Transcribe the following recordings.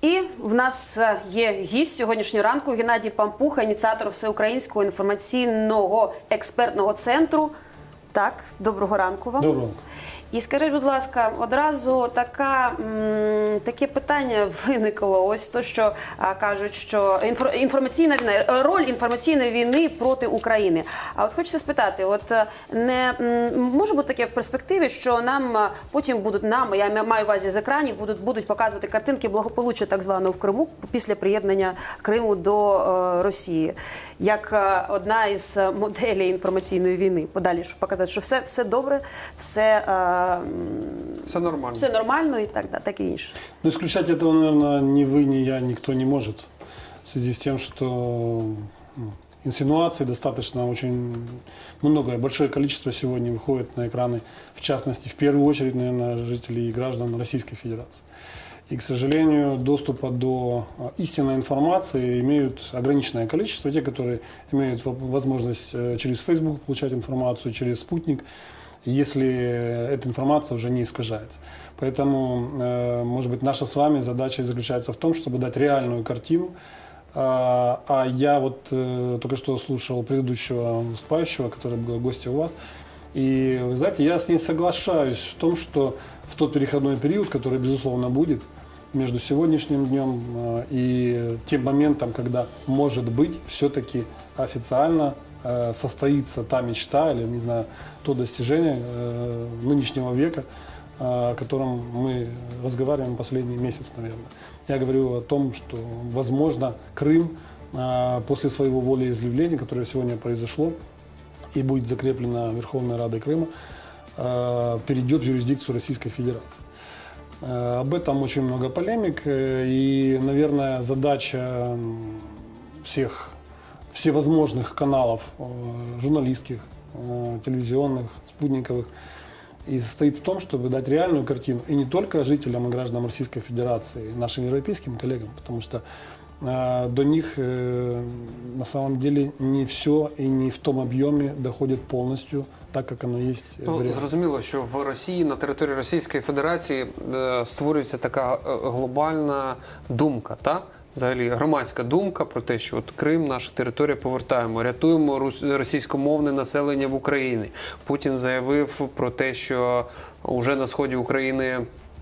І в нас е, є гість сьогоднішнього ранку Геннадій Пампуха, ініціатор всеукраїнського інформаційного експертного центру. Так, доброго ранку вам. Доброго. І скажіть, будь ласка, одразу така, таке питання виникло. Ось то, що кажуть, що інфор- інформаційна війна, е, роль інформаційної війни проти України. А от хочеться спитати: от е, не може бути таке в перспективі, що нам потім будуть нам, я маю увазі з екранів, будуть будуть показувати картинки благополуччя так званого в Криму після приєднання Криму до е, Росії, як е, одна із е, моделей інформаційної війни. Подалі, щоб показати, що все, все добре, все. е, м, Все нормально. все нормально і так, да, так і інше. Ну, исключать этого, наверное, ни вы, ни я, никто не может. В связи с тем, что ну, инсинуаций достаточно очень многое, большое количество сегодня выходит на экраны, в частности, в первую очередь, наверное, жителей и граждан Российской Федерации. И, к сожалению, доступа до а, истинной информации имеют ограниченное количество. Те, которые имеют во- возможность э, через Facebook получать информацию, через спутник, если эта информация уже не искажается. Поэтому, э, может быть, наша с вами задача заключается в том, чтобы дать реальную картину. А а я вот э, только что слушал предыдущего выступающего, который был гостем у вас, и вы знаете, я с ней соглашаюсь в том, что в тот переходной период, который, безусловно, будет между сегодняшним днем э, и тем моментом, когда, может быть, все-таки официально э, состоится та мечта или, не знаю, то достижение э, нынешнего века, о котором мы разговариваем последний месяц, наверное. Я говорю о том, что, возможно, Крым после своего волеизъявления, которое сегодня произошло, и будет закреплено Верховной Радой Крыма, перейдет в юрисдикцию Российской Федерации. Э, Об этом очень много полемик, э, и, наверное, задача всех всевозможных каналов, э, журналистских, телевизионных, спутниковых, и состоит в том, чтобы дать реальную картину, и не только жителям и гражданам Российской Федерации, нашим европейским коллегам, потому что до них э, на самом деле не все и не в том объеме доходит полностью так, как оно есть в Ну, зрозуміло, що в Росії на території Російської Федерації е, створюється така е, глобальна думка, та? Взагалі громадська думка про те, що от Крим, наша територія, повертаємо, рятуємо російськомовне населення в Україні. Путін заявив про те, що вже на сході України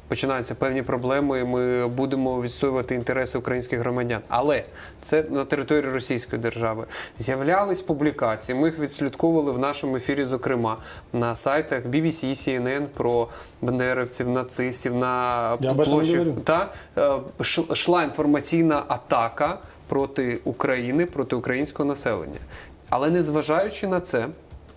починаються певні проблеми, і ми будемо відстоювати інтереси українських громадян. Але це на території Російської держави. З'являлись публікації. Ми їх відслідковували в нашому ефірі, зокрема на сайтах BBC, CNN про бандерівців, нацистів на Я площі. Та е, ш- йшла інформаційна атака проти України, проти українського населення. Але незважаючи на це,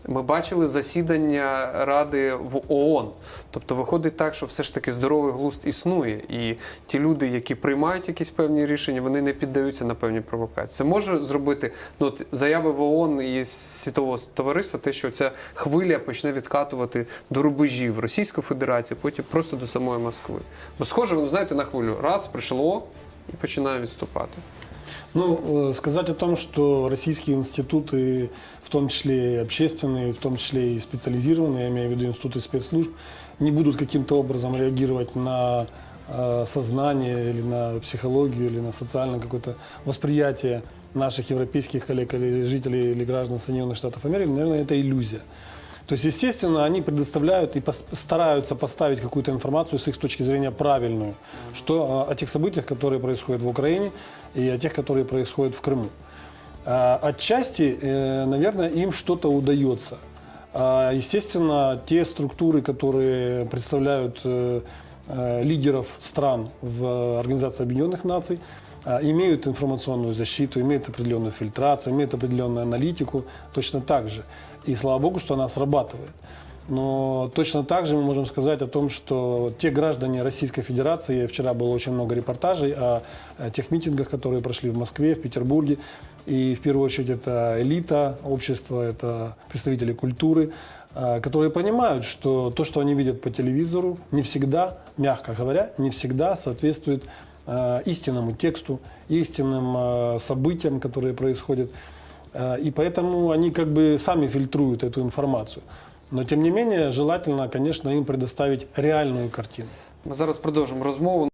ми бачили засідання Ради в ООН. Тобто виходить так, що все ж таки здоровий глузд існує, і ті люди, які приймають якісь певні рішення, вони не піддаються на певні провокації. Це може зробити ну, от заяви в ООН і світового товариства, те, що ця хвиля почне відкатувати до рубежів Російської Федерації, потім просто до самої Москви. Бо схоже, воно знаєте, на хвилю раз прийшло і починає відступати. Ну, э, сказать о том, что российские институты, в том числе и общественные, в том числе и специализированные, я имею в виду институты спецслужб, не будут каким-то образом реагировать на э, сознание или на психологию или на социальное какое-то восприятие наших европейских коллег или жителей или граждан Соединенных Штатов Америки, наверное, это иллюзия. То есть, естественно, они предоставляют и стараются поставить какую-то информацию с их точки зрения правильную, что а, о тех событиях, которые происходят в Украине, и о тех, которые происходят в Крыму. А, Отчасти, э, наверное, им что-то удается. А, Естественно, те структуры, которые представляют э, э, лидеров стран в Организации Объединенных Наций, имеют информационную защиту, имеют определенную фильтрацию, имеют определенную аналитику, точно так же. И слава богу, что она срабатывает. Но точно так же мы можем сказать о том, что те граждане Российской Федерации, вчера было очень много репортажей о, тех митингах, которые прошли в Москве, в Петербурге, и в первую очередь это элита общества, это представители культуры, а, которые понимают, что то, что они видят по телевизору, не всегда, мягко говоря, не всегда соответствует истинному тексту, истинным э, событиям, которые происходят. Э, И поэтому они как бы сами фильтруют эту информацию. Но тем не менее, желательно, конечно, им предоставить реальную картину. Ми зараз продовжимо розмову.